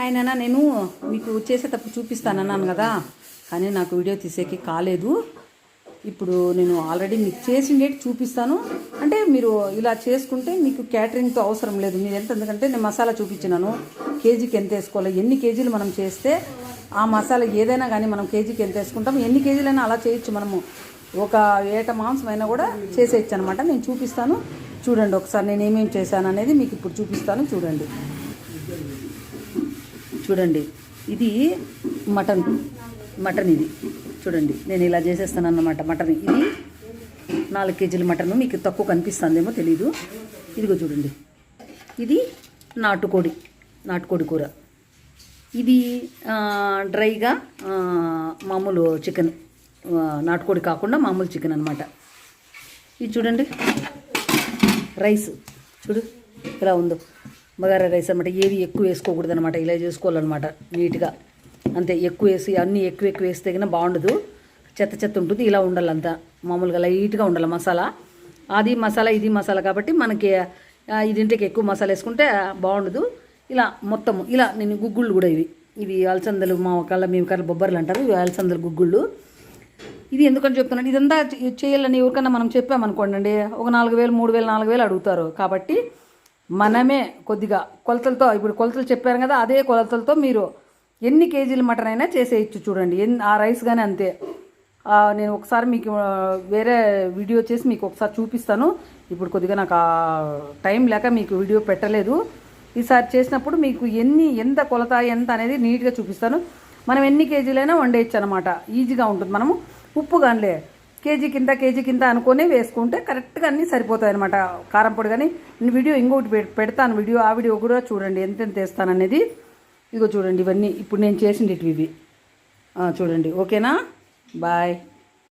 ఆయన నేను మీకు చేసేటప్పుడు చూపిస్తానన్నాను కదా. కానీ నాకు వీడియో తీసేకి కాలేదు. ఇప్పుడు నేను ఆల్రెడీ మీకు చేసిండేటి చూపిస్తాను. అంటే మీరు ఇలా చేసుకుంటే మీకు క్యాటరింగ్తో అవసరం లేదు. మీరు ఎంత ఎందుకంటే నేను మసాలా చూపించినాను. కేజీకి ఎంత వేసుకోవాలి? ఎన్ని కేజీలు మనం చేస్తే ఆ మసాలా ఏదైనా కానీ మనం కేజీకి ఎంత వేసుకుంటాం? ఎన్ని కేజీలైనా అలా చేయొచ్చు మనము. ఒక ఏట మాంసం అయినా కూడా చేసేయచ్చు అనమాట నేను చూపిస్తాను. చూడండి ఒకసారి నేను ఏమేమి చేశాను అనేది మీకు ఇప్పుడు చూపిస్తాను. చూడండి. చూడండి. ఇది మటన్. మటన్ ఇది. చూడండి. నేను ఇలా చేసేస్తాను అన్నమాట మటన్. ఇది నాలుగు కేజీల మటన్. మీకు తక్కువ కనిపిస్తుందేమో తెలీదు. ఇదిగో చూడండి. ఇది నాటుకోడి. నాటుకోడి కూర. ఇది డ్రైగా మామూలు చికెన్. నాటుకోడి కాకుండా మామూలు చికెన్ అనమాట ఇది చూడండి. రైస్. చూడు. ఇలా ఉందో. బగారా రైస్ అనమాట ఏవి ఎక్కువ వేసుకోకూడదు అనమాట ఇలా చేసుకోవాలన్నమాట. నీట్గా. అంతే. ఎక్కువ వేసి అన్నీ ఎక్కువ ఎక్కువ వేస్తే కన్నా బాగుండదు. చెత్త చెత్త ఉంటుంది. ఇలా ఉండాలంతా. మామూలుగా లైట్గా ఉండాలి మసాలా. అది మసాలా ఇది మసాలా కాబట్టి మనకి ఇదింటికి ఎక్కువ మసాలా వేసుకుంటే బాగుండదు. ఇలా మొత్తము. ఇలా నేను గుగ్గుళ్ళు కూడా ఇవి. ఇవి అలసందలు మా కళ్ళ మేము కళ్ళ బొబ్బర్లు అంటారు. ఇవి అలసందలు గుగ్గుళ్ళు. ఇది ఎందుకని చెప్తున్నాను? ఇదంతా చేయాలని ఎవరికన్నా మనం చెప్పామనుకోండి ఒక నాలుగు వేలు మూడు వేలు నాలుగు వేలు అడుగుతారు. కాబట్టి మనమే కొద్దిగా కొలతలతో ఇప్పుడు కొలతలు చెప్పారు కదా అదే కొలతలతో మీరు ఎన్ని కేజీల మటన్ అయినా చేసేయచ్చు చూడండి. ఎన్ని ఆ రైస్ కానీ అంతే. నేను ఒకసారి మీకు వేరే వీడియో చేసి మీకు ఒకసారి చూపిస్తాను. ఇప్పుడు కొద్దిగా నాకు ఆ టైం లేక మీకు వీడియో పెట్టలేదు. ఈసారి చేసినప్పుడు మీకు ఎన్ని ఎంత కొలత ఎంత అనేది నీట్గా చూపిస్తాను. మనం ఎన్ని కేజీలైనా వండేయచ్చు అనమాట ఈజీగా ఉంటుంది మనము. ఉప్పు కానిలే కేజీ కింద కేజీ కింద అనుకొని వేసుకుంటే కరెక్ట్గా అన్నీ సరిపోతాయి అనమాట కారం పొడి కానీ నేను వీడియో ఇంకొకటి పెడతాను వీడియో ఆ వీడియో కూడా చూడండి ఎంతెంత వేస్తాననేది ఇదిగో చూడండి ఇవన్నీ ఇప్పుడు నేను చేసింది ఇవి. చూడండి ఓకేనా? బాయ్.